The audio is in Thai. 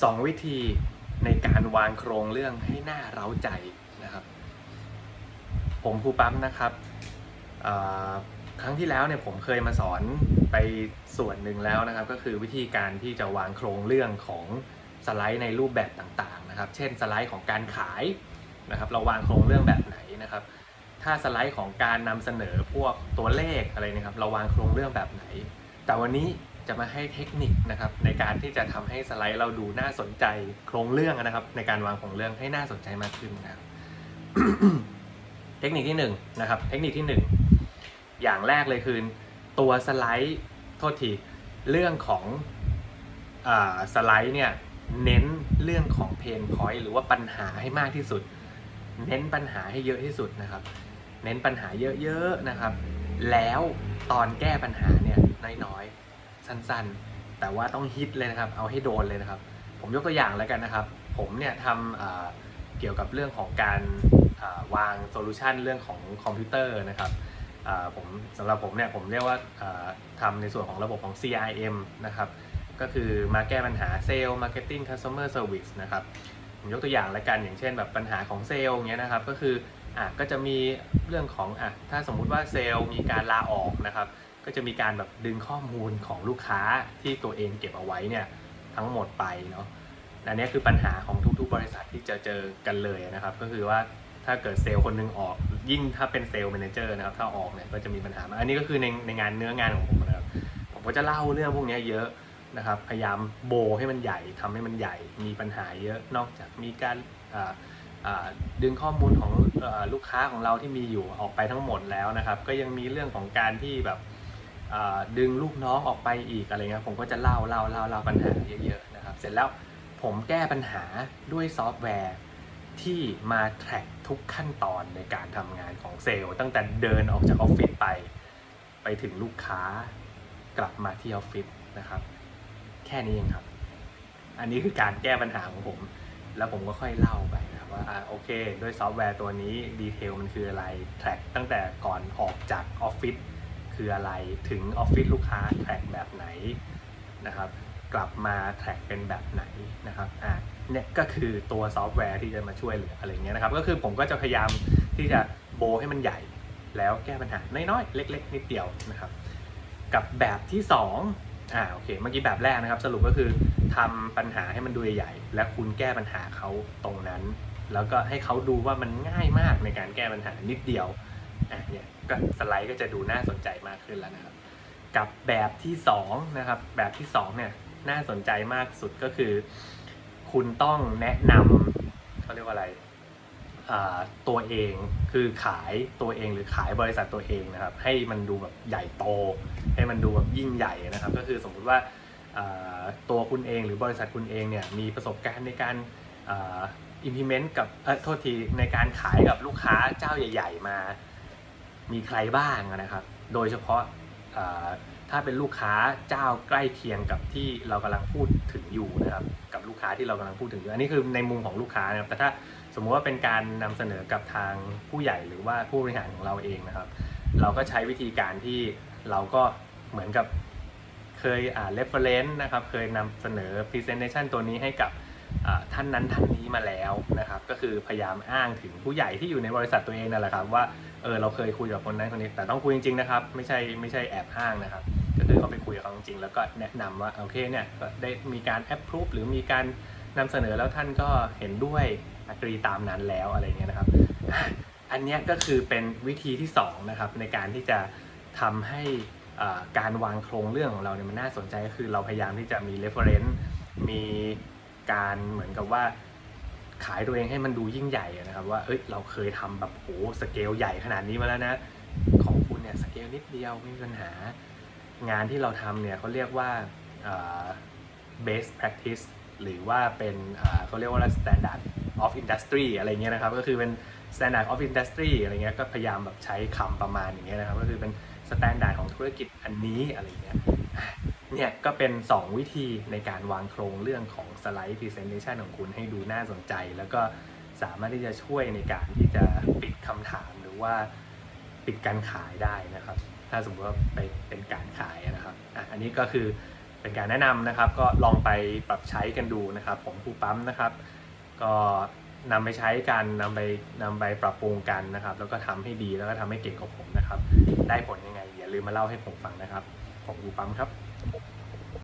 สองวิธีในการวางโครงเรื่องให้หน่าเร้าใจนะครับ ผมครูปั๊มนะครับครั้งที่แล้วเนี่ยผมเคยมาสอนไปส่วนหนึ่งแล้วนะครับ ก็คือวิธีการที่จะวางโครงเรื่องของสไลด์ในรูปแบบต่างๆนะครับ เช่นสไลด์ของการขายนะครับ เราวางโครงเรื่องแบบไหนนะครับ ถ้าสไลด์ของการนำเสนอพวกตัวเลขอะไรนะครับ เราวางโครงเรื่องแบบไหน แต่วันนี้ จะมาให้เทคนิคนะครับในการที่จะทำให้สไลด์เราดูน่าสนใจโครงเรื่องนะครับ ในการวางโครงเรื่องให้น่าสนใจมากขึ้นนะครับเทคนิคที่หนึ่งนะครับ เทคนิคที่หนึ่งอย่างแรกเลยคือตัวสไลด์โทษทีเรื่องของอสไลด์เนี่ยเน้นเรื่องของเพนพอยต์หรือว่าปัญหาให้มากที่สุด เน้นปัญหาให้เยอะที่สุดนะครับ เน้นปัญหาเยอะๆนะครับ แล้วตอนแก้ปัญหาเนี่ยน้อยๆ สั้นๆ แต่ว่าต้องฮิตเลยนะครับ เอาให้โดนเลยนะครับ ผมยกตัวอย่างแล้วกันนะครับ ผมเนี่ยทำเกี่ยวกับเรื่องของการวางโซลูชันเรื่องของคอมพิวเตอร์นะครับผมสำหรับผมเนี่ยผมเรียกว่าอ่าทำในส่วนของระบบของ CRM นะครับ ก็คือมาแก้ปัญหาเซลล์มาร์เก็ตติ้งคัสเตอร์เซอร์วิสนะครับผมยกตัวอย่างแล้วกันอย่างเช่นแบบปัญหาของเซลล์เงี้ยนะครับ ก็คืออะก็จะมีเรื่องของอะถ้าสมมุติว่าเซลล์มีการลาออกนะครับ ก็จะมีการแบบดึงข้อมูลของลูกค้าที่ตัวเองเก็บเอาไว้เนี่ยทั้งหมดไปเนาะอันนี้คือปัญหาของทุกๆ บริษัทที่จะเจอกันเลยนะครับ ก็คือว่าถ้าเกิดเซลล์คนหนึงออก ยิ่งถ้าเป็นเซลล์แมเนเจอร์นะครับถ้าออกเนี่ยก็จะมีปัญหา อันนี้ก็คือในในงานเนื้องานของผมนะครับผมก็จะเล่าเรื่องพวกนี้เยอะนะครับ พยายามโบให้มันใหญ่ทำให้มันใหญ่ มีปัญหาเยอะนอกจากมีการดึงข้อมูลของอลูกค้าของเราที่มีอยู่ออกไปทั้งหมดแล้วนะครับ ก็ยังมีเรื่องของการที่แบบ ดึงลูกน้องออกไปอีกอะไรเงี้ยผมก็จะเล่าเล่าเล่าเล่าปัญหาเยอะๆนะครับ เสร็จแล้วผมแก้ปัญหาด้วยซอฟต์แวร์ที่มา track ทุกขั้นตอนในการทำงานของเซลล์ ตั้งแต่เดินออกจากออฟฟิศไป ไปถึงลูกค้ากลับมาที่ออฟฟิศนะครับ แค่นี้เองครับ อันนี้คือการแก้ปัญหาของผม แล้วผมก็ค่อยเล่าไปนะครับว่าอ่าโอเค ด้วยซอฟต์แวร์ตัวนี้ดีเทลมันคืออะไรแทร็กตั้งแต่ก่อนออกจากออฟฟิศ คืออะไร ถึงออฟฟิศลูกค้าแท็กแบบไหนนะครับ กลับมาแท็กเป็นแบบไหนนะครับอ่าเนี่ยก็คือตัวซอฟต์แวร์ที่จะมาช่วยเหลืออะไรเงี้ยนะครับ ก็คือผมก็จะพยายามที่จะโบให้มันใหญ่ แล้วแก้ปัญหาน้อยๆ เล็ก ๆ นิดเดียวนะครับ กับแบบที่สองอ่าโอเคเมื่อกี้แบบแรกนะครับ สรุปก็คือทำปัญหาให้มันดูใหญ่ และคุณแก้ปัญหาเขาตรงนั้น แล้วก็ให้เขาดูว่ามันง่ายมากในการแก้ปัญหานิดเดียว อะเนี่ยก็สไลด์ก็จะดูน่าสนใจมากขึ้นแล้วนะครับ กับแบบที่สองนะครับ แบบที่สองเนี่ยน่าสนใจมากสุดก็คือ คุณต้องแนะนำเขาเรียกว่าอะไรตัวเองคือขายตัวเองหรือขายบริษัทตัวเองนะครับ ให้มันดูแบบใหญ่โต ให้มันดูแบบยิ่งใหญ่นะครับ ก็คือสมมุติว่าตัวคุณเองหรือบริษัทคุณเองเนี่ยมีประสบการณ์ในการอ่า implement กับเออโทษทีในการขายกับลูกค้าเจ้าใหญ่ ๆ มา มีใครบ้างนะครับ โดยเฉพาะถ้าเป็นลูกค้าเจ้าใกล้เคียงกับที่เรากำลังพูดถึงอยู่นะครับ กับลูกค้าที่เรากำลังพูดถึงอยู่ อันนี้คือในมุมของลูกค้านะครับ แต่ถ้าสมมุติว่าเป็นการนำเสนอกับทางผู้ใหญ่หรือว่าผู้บริหารของเราเองนะครับ เราก็ใช้วิธีการที่เราก็เหมือนกับเคยอ่าน reference นะครับ เคยนำเสนอ presentation ตัวนี้ให้กับท่านนั้นท่านนี้มาแล้วนะครับ ก็คือพยายามอ้างถึงผู้ใหญ่ที่อยู่ในบริษัทตัวเองนั่นแหละครับว่า เออเราเคยคุยกับคนนั้นคนนี้แต่ต้องคุยจริงๆนะครับ ไม่ใช่ไม่ใช่แอบอ้างนะครับ ก็คือเขาไปคุยกับเขาจริงๆแล้วก็แนะนำว่าโอเคเนี่ยก็ได้มีการ approve หรือมีการนำเสนอแล้วท่านก็เห็นด้วยอกรีตามนั้นแล้วอะไรเงี้ยนะครับ อันเนี้ยก็คือเป็นวิธีที่สองนะครับในการที่จะทำให้การวางโครงเรื่องของเราเนี่ยมันน่าสนใจก็คือเราพยายามที่จะมี reference มีการเหมือนกับว่า ขายตัวเองให้มันดูยิ่งใหญ่นะครับ ว่าเอ้ยเราเคยทำแบบโหสเกลใหญ่ขนาดนี้มาแล้วนะ ของคุณเนี่ยสเกลนิดเดียวไม่มีปัญหา งานที่เราทำเนี่ยเขาเรียกว่า best practice หรือว่าเป็นเขาเรียกว่า standard of industry อะไรเงี้ยนะครับ ก็คือเป็น standard of industry อะไรเงี้ยก็พยายามแบบใช้คำประมาณอย่างเงี้ยนะครับ ก็คือเป็น standard ของธุรกิจอันนี้อะไรเงี้ย เนี่ยก็เป็น 2 วิธีในการวางโครงเรื่องของสไลด์ presentation ของคุณให้ดูน่าสนใจ แล้วก็สามารถที่จะช่วยในการที่จะปิดคำถามหรือว่าปิดการขายได้นะครับ ถ้าสมมติว่าไปเป็นการขายนะครับอะอันนี้ก็คือเป็นการแนะนำนะครับ ก็ลองไปปรับใช้กันดูนะครับผมครูปั๊มนะครับ ก็นำไปใช้กันนำไปนำไปปรับปรุงกันนะครับ แล้วก็ทำให้ดีแล้วก็ทำให้เก่งกว่าผมนะครับ ได้ผลยังไงอย่าลืมมาเล่าให้ผมฟังนะครับ ผมครูปั๊มครับ